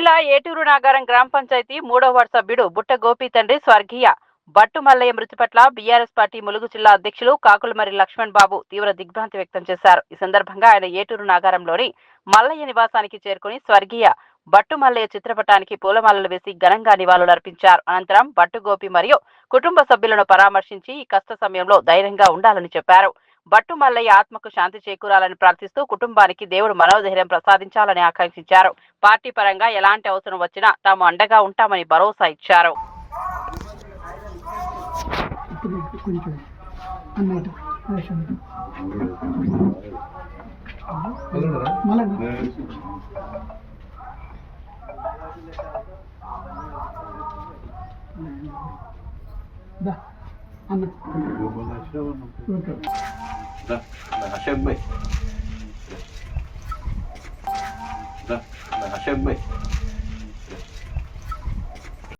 జిల్లా ఏటూరు నాగారం గ్రామ పంచాయతీ మూడో వార్డు సభ్యుడు బుట్ట గోపి తండ్రి స్వర్గీయ. బట్టు మల్లయ్య మృతి పట్ల బీఆర్ఎస్ పార్టీ ములుగు జిల్లా అధ్యక్షులు కాకులమరి లక్ష్మణ్ బాబు తీవ్ర దిగ్భ్రాంతి వ్యక్తం చేశారు. ఈ సందర్భంగా ఆయన ఏటూరు నాగారంలోని మల్లయ్య నివాసానికి చేరుకుని స్వర్గీయ బట్టు మల్లయ్య చిత్రపటానికి పూలమాలలు వేసి ఘనంగా నివాళులర్పించారు అనంతరం బట్టు గోపి మరియు కుటుంబ సభ్యులను పరామర్శించి ఈ కష్ట సమయంలో ధైర్యంగా ఉండాలని చెప్పారు. బట్టు మల్లయ్య ఆత్మకు శాంతి చేకూరాలని ప్రార్థిస్తూ కుటుంబానికి దేవుడు మనోధైర్యం ప్రసాదించాలని ఆకాంక్షించారు. పార్టీ పరంగా ఎలాంటి అవసరం వచ్చినా తాము అండగా ఉంటామని భరోసా ఇచ్చారు. ఇప్పుడు Dah, dah asyik baik. Dah, dah